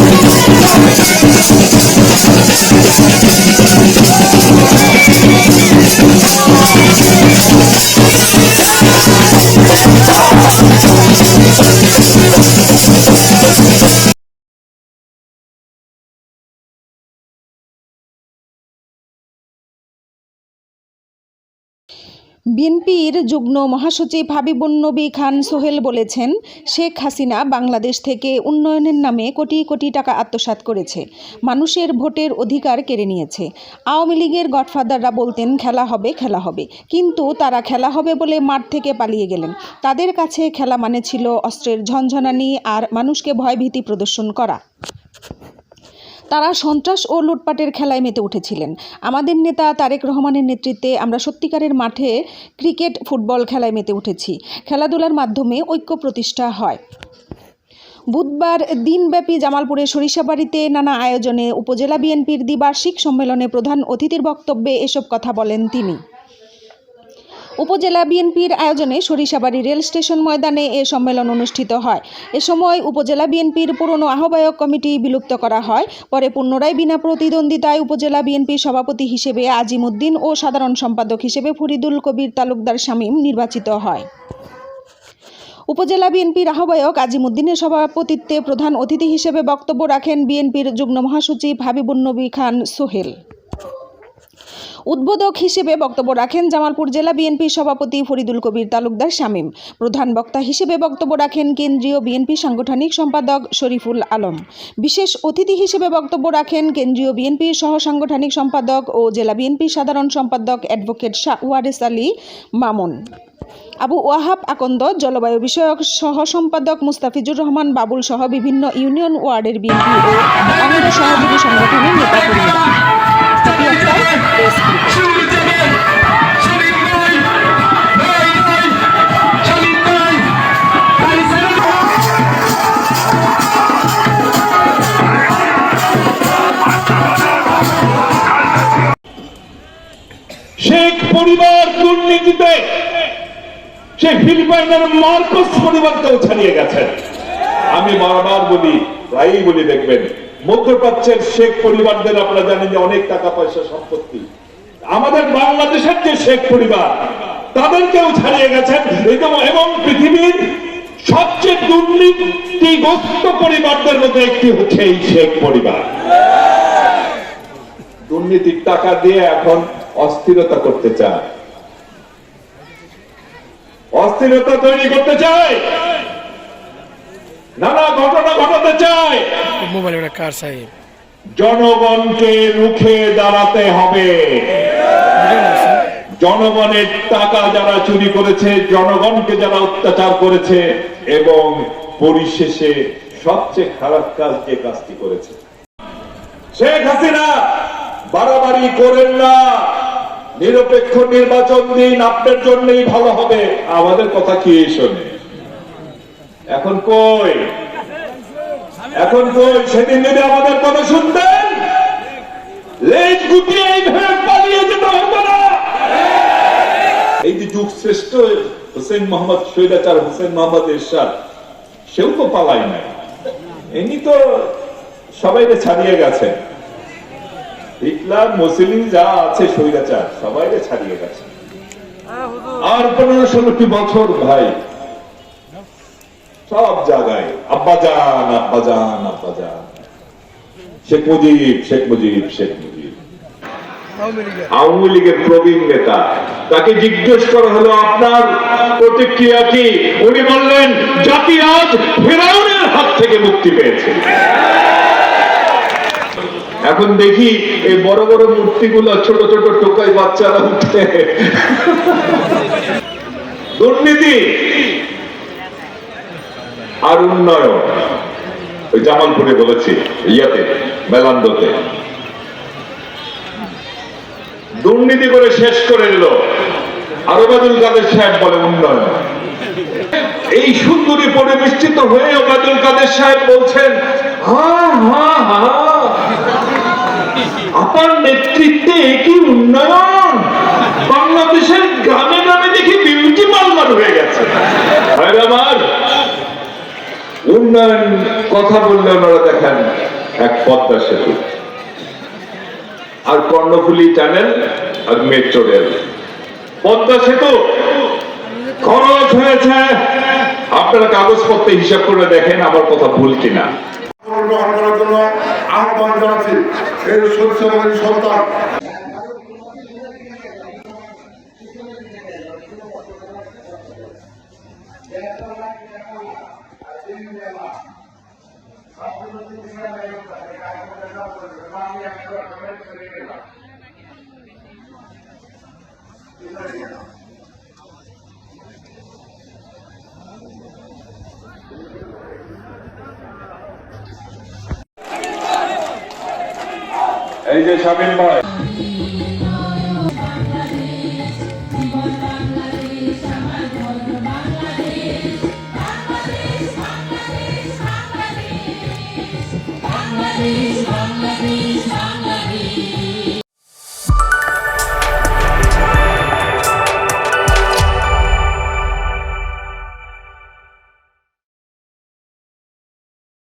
Thank বিএনপির যুগ্ম মহাসচিব হাবিবুন্নবী খান সোহেল বলেছেন, শেখ হাসিনা বাংলাদেশ থেকে উন্নয়নের নামে কোটি কোটি টাকা আত্মসাৎ করেছে। মানুষের ভোটের অধিকার কেড়ে নিয়েছে। আওয়ামী লীগের গডফাদাররা বলতেন, খেলা হবে খেলা হবে। কিন্তু তারা খেলা হবে বলে মাঠ থেকে পালিয়ে গেলেন। তাদের কাছে খেলা মানে ছিল অস্ত্রের ঝনঝনানি আর মানুষকে ভয়ভীতি প্রদর্শন করা। তারা সন্ত্রাস ও লুটপাটের খেলায় মেতে উঠেছিলেন। আমাদের নেতা তারেক রহমানের নেতৃত্বে আমরা সত্যিকারের মাঠে ক্রিকেট, ফুটবল খেলায় মেতে উঠেছি। খেলাধুলার মাধ্যমে ঐক্য প্রতিষ্ঠা হয়। বুধবার দিনব্যাপী জামালপুরে সরিষাবাড়িতে নানা আয়োজনে উপজেলা বিএনপির দ্বিবার্ষিক সম্মেলনে প্রধান অতিথির বক্তব্যে এসব কথা বলেন তিনি। উপজেলা বিএনপির আয়োজনে সরিষাবাড়ি রেল স্টেশন ময়দানে এ সম্মেলন অনুষ্ঠিত হয়। এ সময় উপজেলা বিএনপির পুরনো আহ্বায়ক কমিটি বিলুপ্ত করা হয়। পরে পুনরায় বিনা প্রতিদ্বন্দ্বিতায় উপজেলা বিএনপির সভাপতি হিসেবে আজিমুদ্দিন ও সাধারণ সম্পাদক হিসেবে ফরিদুল কবির তালুকদার শামীম নির্বাচিত হয়। উপজেলা বিএনপির আহ্বায়ক আজিমুদ্দিনের সভাপতিত্বে প্রধান অতিথি হিসেবে বক্তব্য রাখেন বিএনপির যুগ্ম মহাসচিব হাবিবুন্নবী খান সোহেল। উদ্বোধক হিসেবে বক্তব্য রাখেন জামালপুর জেলা বিএনপির সভাপতি ফরিদুল কবির তালুকদার শামীম। প্রধান বক্তা হিসেবে বক্তব্য রাখেন কেন্দ্রীয় বিএনপি সাংগঠনিক সম্পাদক শরীফুল আলম। বিশেষ অতিথি হিসেবে বক্তব্য রাখেন কেন্দ্রীয় বিএনপির সহ সাংগঠনিক সম্পাদক ও জেলা বিএনপির সাধারণ সম্পাদক অ্যাডভোকেট শাহ ওয়ারেস আলী মামুন। আবু ওয়াহাব আকন্দ, জলবায়ু বিষয়ক সহ সম্পাদক মুস্তাফিজুর রহমান, বাবুল সহ বিভিন্ন ইউনিয়ন ওয়ার্ডের বিএনপি ও অঙ্গ সহযোগী সংগঠনের নেতাকর্মীরা শেখ পরিবার দুর্নীতিতে সে ফিলিপাইনের মার্কস পরিবারকেও ছাড়িয়ে গেছেন আমি বারবার বলি, প্রায়ই বলি, দেখবেন মধ্যপ্রাচ্যের শেখ পরিবারদের, আপনারা জানেন যে অনেক টাকা পয়সা সম্পত্তি। আমাদের বাংলাদেশের যে শেখ পরিবার, তাদেরকেও ছাড়িয়ে গেছেন। এবং- পৃথিবীর সবচেয়ে দুর্নীতিগ্রস্ত পরিবারদের মধ্যে একটি হচ্ছে এই শেখ পরিবার। দুর্নীতির টাকা দিয়ে এখন অস্থিরতা করতে চায়। অস্থিরতা তৈরি করতে চায়। নানা ঘটনা ঘটাতে চায় মোবাইল কার সাহেব? জনগণকে রুখে দাঁড়াতে হবে। জনগণের টাকা যারা চুরি করেছে জনগণকে যারা অত্যাচার করেছে এবং পরিশেষে সবচেয়ে খারাপ কাজ যে কাজটি করেছে। শেখ হাসিনা বাড়াবাড়ি করেন না। নিরপেক্ষ নির্বাচন দিন আপনার জন্যই ভালো হবে। আমাদের কথা কি শোনে? এখন কই? এখন কই? সেদিন যদি আমাদের কথা শুনতেন, লেজ গুটিয়ে এইভাবে পালিয়ে যেতে না। এই যে যুগ শ্রেষ্ঠ হোসেন মোহাম্মদ সৈরাচার হোসেন মোহাম্মদ এরশাদ, সেও তো পালাই নাই। এমনি তো সবাইকে ছাড়িয়ে গেছেন। হিটলার মুসলিম যা আছে স্বৈরাচার সবাইকে ছাড়িয়ে গেছে আর পনেরো ষোলোটি বছর ভাই সব জায়গায় আব্বাজান আব্বাজান আব্বাজান শেখ মুজিব শেখ মুজিব শেখ মুজিব। আওয়ামী লীগের। প্রবীণ নেতা। তাকে জিজ্ঞেস করা হলো আপনার প্রতিক্রিয়া কি? উনি বললেন জাতি আজ ফেরাউনের হাত থেকে মুক্তি পেয়েছে। এখন দেখি এই বড় বড় মূর্তিগুলো ছোট ছোট টোকাই বাচ্চারা উঠে। দুর্নীতি। আর উন্নয়ন। ওই জামালপুরে বলেছি, ইয়াতে, মেলান্দতে। দুর্নীতি করে শেষ করে দিল আরবাদুল কাদের সাহেব বলে উন্নয়ন। এই সুন্দরী পরিবেষ্টিত হয়ে ওবায়দুল কাদের সাহেব বলছেন, হা হা হা আপনার নেতৃত্বে কি উন্নয়ন বাংলাদেশের গ্রামে গ্রামে দেখি বিউটি পার্লার হয়ে গেছে ভাইরা আমার উন্নয়ন কথা বললে ওনারা দেখেন, এক পদ্মা সেতু। আর কর্ণফুলী টানেল আর মেট্রো রেল পদ্মা সেতু খরচ হয়েছে। আপনারা কাগজপত্রে হিসাব করে দেখেন আমার কথা ভুল কিনা। আহ্বান জানাচ্ছি এই সন্তান এই যে শামীম ভাই।